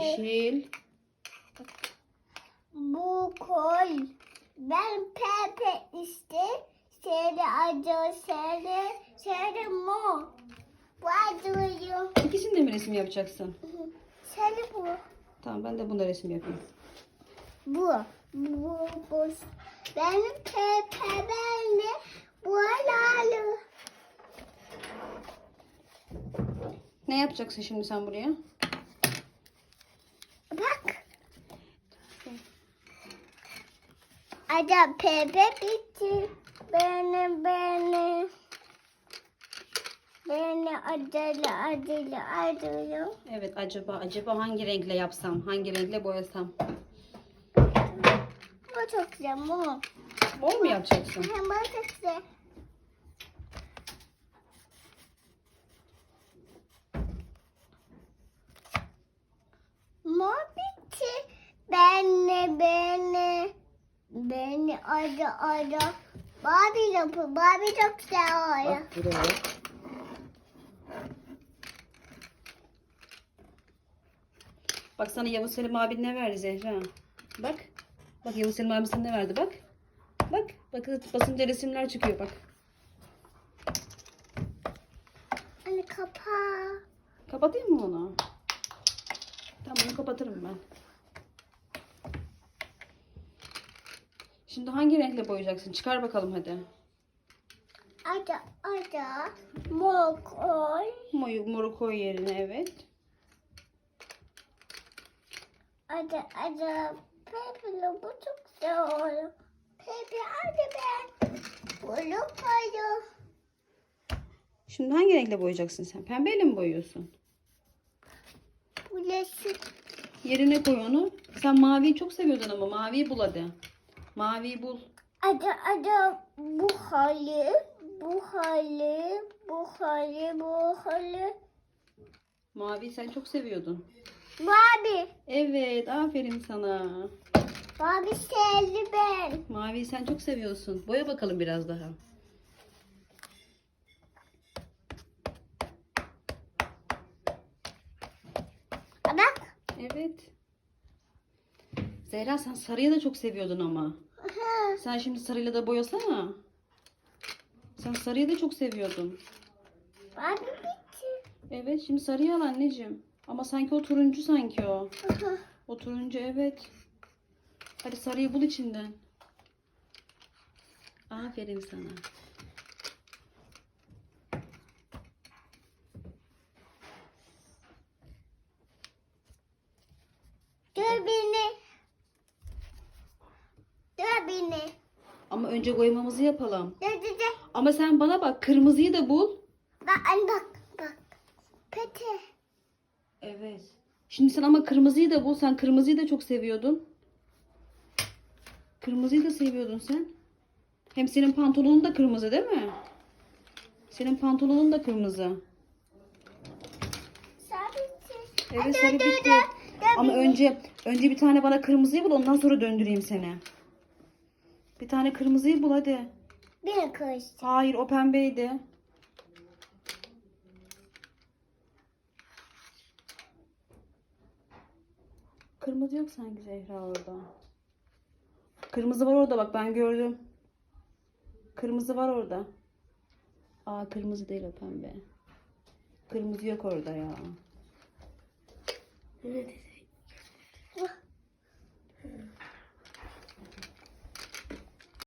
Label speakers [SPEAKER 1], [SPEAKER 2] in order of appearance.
[SPEAKER 1] Yeşil.
[SPEAKER 2] Bu koy. Ben pepe işte. Seni acı, seni, seni mor. Bu duruyor.
[SPEAKER 1] İkisini de mi resim yapacaksın?
[SPEAKER 2] Seni bu.
[SPEAKER 1] Tamam ben de bunda resim yapayım.
[SPEAKER 2] Bu. Bu, bu. Benim pepe benle. Bu alalı.
[SPEAKER 1] Ne yapacaksın şimdi sen buraya?
[SPEAKER 2] Bak. Ada pepe bitti. Beni beni. Beni acele acele acele.
[SPEAKER 1] Evet acaba acaba hangi renkle yapsam? Hangi renkle boyasam?
[SPEAKER 2] Bu çok güzel mu?
[SPEAKER 1] Mor mu yapacaksın?
[SPEAKER 2] Bu çok güzel. Mor bitti. Beni beni. Beni ara ara. Barbie yapı. Barbie çok güzel oluyor.
[SPEAKER 1] Bak buraya. Bak sana Yavuz Selim abin ne verdi Zehra? Bak. Bak Yavuz Selim abin sana ne verdi bak. Bak. Bak basınca resimler çıkıyor bak.
[SPEAKER 2] Anne kapağı.
[SPEAKER 1] Kapatayım mı onu? Tamam onu kapatırım ben. Şimdi hangi renkle boyayacaksın? Çıkar bakalım hadi.
[SPEAKER 2] Ada ada. Mor koy.
[SPEAKER 1] Moru, moru koy yerine evet.
[SPEAKER 2] Ada ada. Pepe bu çok güzel oluyor. Pepe hadi ben. Bunu koydum.
[SPEAKER 1] Şimdi hangi renkle boyayacaksın sen? Pembeyle mi boyuyorsun?
[SPEAKER 2] Burası.
[SPEAKER 1] Yerine koy onu. Sen maviyi çok seviyordun ama maviyi bul hadi. Maviyi bul.
[SPEAKER 2] Ada ada bu hali. Bu hali. Bu hali. Bu hali.
[SPEAKER 1] Maviyi sen çok seviyordun.
[SPEAKER 2] Barbie.
[SPEAKER 1] Evet aferin sana.
[SPEAKER 2] Barbie sevdi ben.
[SPEAKER 1] Maviyi sen çok seviyorsun. Boya bakalım biraz daha.
[SPEAKER 2] Bak.
[SPEAKER 1] Evet. Zehra sen sarıyı da çok seviyordun ama. Sen şimdi sarıyla da boyasana. Sen sarıyı da çok seviyordun.
[SPEAKER 2] Barbie bitti.
[SPEAKER 1] Evet şimdi sarıyı al anneciğim. Ama sanki o turuncu sanki o. O turuncu evet. Hadi sarıyı bul içinden. Aferin sana.
[SPEAKER 2] Dur beni. Dur beni.
[SPEAKER 1] Ama önce boyamamızı yapalım.
[SPEAKER 2] Dur dur.
[SPEAKER 1] Ama sen bana bak kırmızıyı da bul.
[SPEAKER 2] Bak anne bak. Bak. Pete.
[SPEAKER 1] Evet. Şimdi sen ama kırmızıyı da bul. Sen kırmızıyı da çok seviyordun. Kırmızıyı da seviyordun sen. Hem senin pantolonun da kırmızı değil mi? Senin pantolonun da kırmızı.
[SPEAKER 2] Sarı bitti.
[SPEAKER 1] Evet sarı bitti. Ama önce önce bir tane bana kırmızıyı bul ondan sonra döndüreyim seni. Bir tane kırmızıyı bul hadi.
[SPEAKER 2] Bir kız.
[SPEAKER 1] Hayır o pembeydi. Kırmızı yok sanki Zehra orada. Kırmızı var orada bak ben gördüm. Kırmızı var orada. Aa kırmızı değil o pembe. Kırmızı yok orada ya.
[SPEAKER 2] Ne dedi?